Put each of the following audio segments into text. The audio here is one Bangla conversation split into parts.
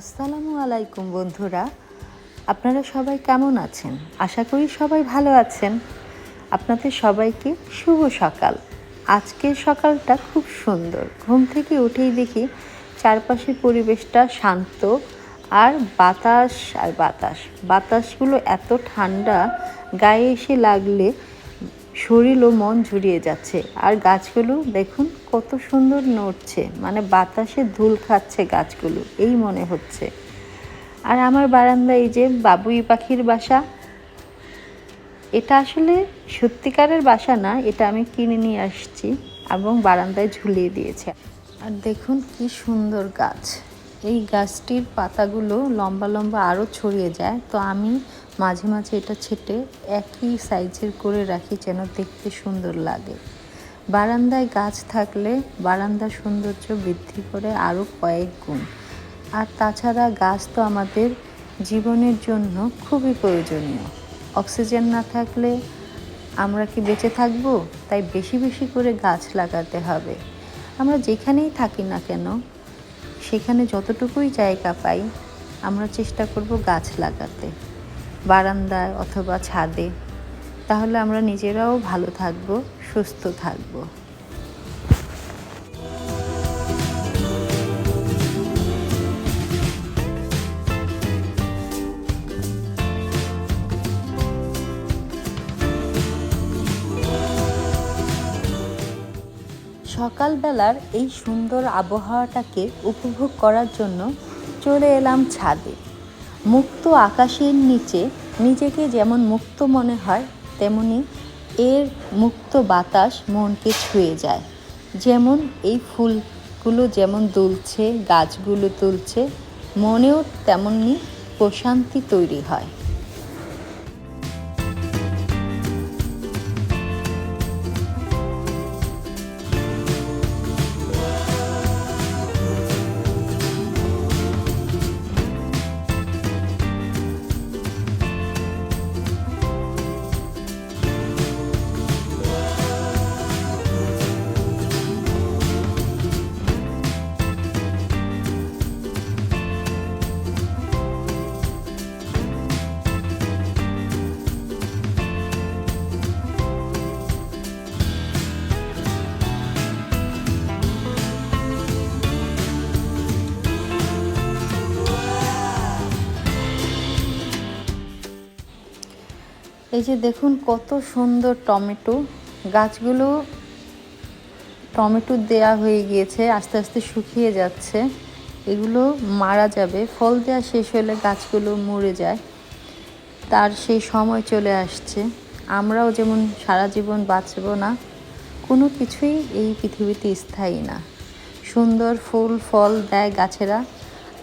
আসসালামু আলাইকুম বন্ধুরা। আপনারা সবাই কেমন আছেন? আশা করি সবাই ভালো আছেন। আপনাদের সবাইকে শুভ সকাল। আজকের সকালটা খুব সুন্দর। ঘুম থেকে উঠেই দেখি চারপাশের পরিবেশটা শান্ত আর বাতাস আর বাতাস। বাতাসগুলো এত ঠান্ডা, গায়ে এসে লাগলে শরীর ও মন জুড়িয়ে যাচ্ছে। আর গাছগুলো, দেখুন, কত সুন্দর নড়ছে। মানে বাতাসে ধুল খাচ্ছে গাছগুলো, এই মনে হচ্ছে। আর আমার বারান্দায় এই যে বাবুই পাখির বাসা, এটা আসলে সত্যিকারের বাসা না, এটা আমি কিনে নিয়ে আসছি এবং বারান্দায় ঝুলিয়ে দিয়েছে। আর দেখুন কি সুন্দর গাছ। এই গাছটির পাতাগুলো লম্বা লম্বা আরও ছড়িয়ে যায়, তো আমি মাঝে মাঝে এটা ছেটে একই সাইজের করে রাখি যেন দেখতে সুন্দর লাগে। বারান্দায় গাছ থাকলে বারান্দার সৌন্দর্য বৃদ্ধি করে আরও কয়েক গুণ। আর তাছাড়া গাছ তো আমাদের জীবনের জন্য খুবই প্রয়োজনীয়। অক্সিজেন না থাকলে আমরা কি বেঁচে থাকব? তাই বেশি বেশি করে গাছ লাগাতে হবে। আমরা যেখানেই থাকি না কেন সেখানে যতটুকুই জায়গা পাই, আমরা চেষ্টা করব গাছ লাগাতে। বারান্দায় অথবা ছাদে। তাহলে আমরা নিজেরাও ভালো থাকব, সুস্থ থাকব। সকালবেলার এই সুন্দর আবহাওয়াটাকে উপভোগ করার জন্য চলে এলাম ছাদে। মুক্ত আকাশের নিচে নিজেকে যেমন মুক্ত মনে হয়, তেমনি এর মুক্ত বাতাস মনকে ছুঁয়ে যায়। যেমন এই ফুলগুলো যেমন দুলছে, গাছগুলো তুলছে মনেও তেমনি প্রশান্তি তৈরি হয়। এই যে দেখুন কত সুন্দর টমেটো। গাছগুলো টমেটো দেয়া হয়ে গিয়েছে, আস্তে আস্তে শুকিয়ে যাচ্ছে। এগুলো মারা যাবে। ফল দেওয়া শেষ হলে গাছগুলো মরে যায়। তার সেই সময় চলে আসছে। আমরাও যেমন সারা জীবন বাঁচব না, কোনো কিছুই এই পৃথিবীতে স্থায়ী না। সুন্দর ফুল, ফল দেয় গাছেরা,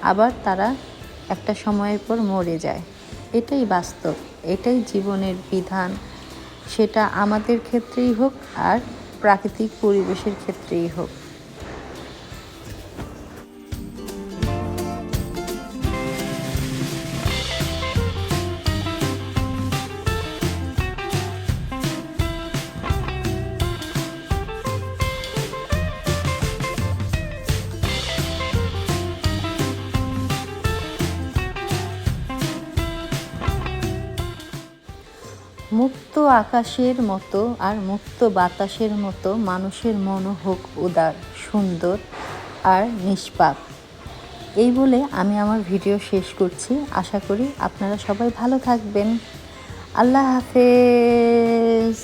আবার তারা একটা সময়ের পর মরে যায়। এটাই বাস্তব এটাই জীবনের বিধান। সেটা আমাদের ক্ষেত্রেই হোক আর প্রাকৃতিক পরিবেশের ক্ষেত্রেই হোক। মুক্ত আকাশের মতো আর মুক্ত বাতাসের মতো মানুষের মন হোক উদার, সুন্দর আর নিষ্পাপ। এই বলে আমি আমার ভিডিও শেষ করছি। আশা করি আপনারা সবাই ভালো থাকবেন। আল্লাহ হাফেজ।